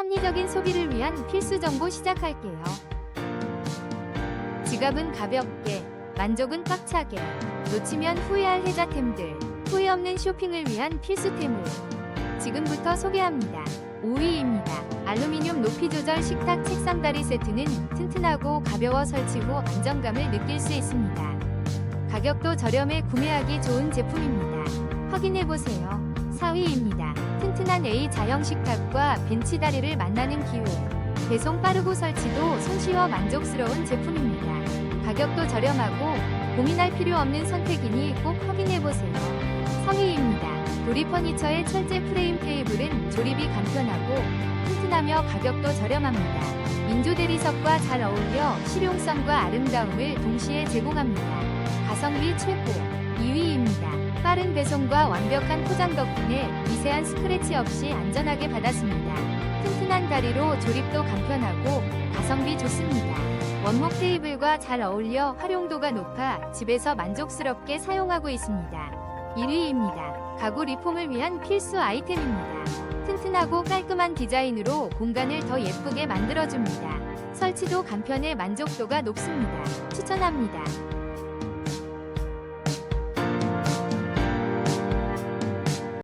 합리적인 소비를 위한 필수 정보 시작할게요. 지갑은 가볍게, 만족은 꽉차게, 놓치면 후회할 혜자템들, 후회 없는 쇼핑을 위한 필수템을 지금부터 소개합니다. 5위입니다. 알루미늄 높이 조절 식탁 책상 다리 세트는 튼튼하고 가벼워 설치 후 안정감을 느낄 수 있습니다. 가격도 저렴해 구매하기 좋은 제품입니다. 확인해보세요. 4위입니다. 튼튼한 A 자형 식탁과 벤치 다리를 만나는 기회. 배송 빠르고 설치도 손쉬워 만족스러운 제품입니다. 가격도 저렴하고 고민할 필요 없는 선택이니 꼭 확인해보세요. 3위입니다. 도리 퍼니처의 철제 프레임 테이블은 조립이 간편하고 튼튼하며 가격도 저렴합니다. 인조 대리석과 잘 어울려 실용성과 아름다움을 동시에 제공합니다. 가성비 최고 2위입니다. 빠른 배송과 완벽한 포장 덕분에 미세한 스크래치 없이 안전하게 받았습니다. 튼튼한 다리로 조립도 간편하고 가성비 좋습니다. 원목 테이블과 잘 어울려 활용도가 높아 집에서 만족스럽게 사용하고 있습니다. 1위입니다. 가구 리폼을 위한 필수 아이템입니다. 튼튼하고 깔끔한 디자인으로 공간을 더 예쁘게 만들어줍니다. 설치도 간편해 만족도가 높습니다. 추천합니다.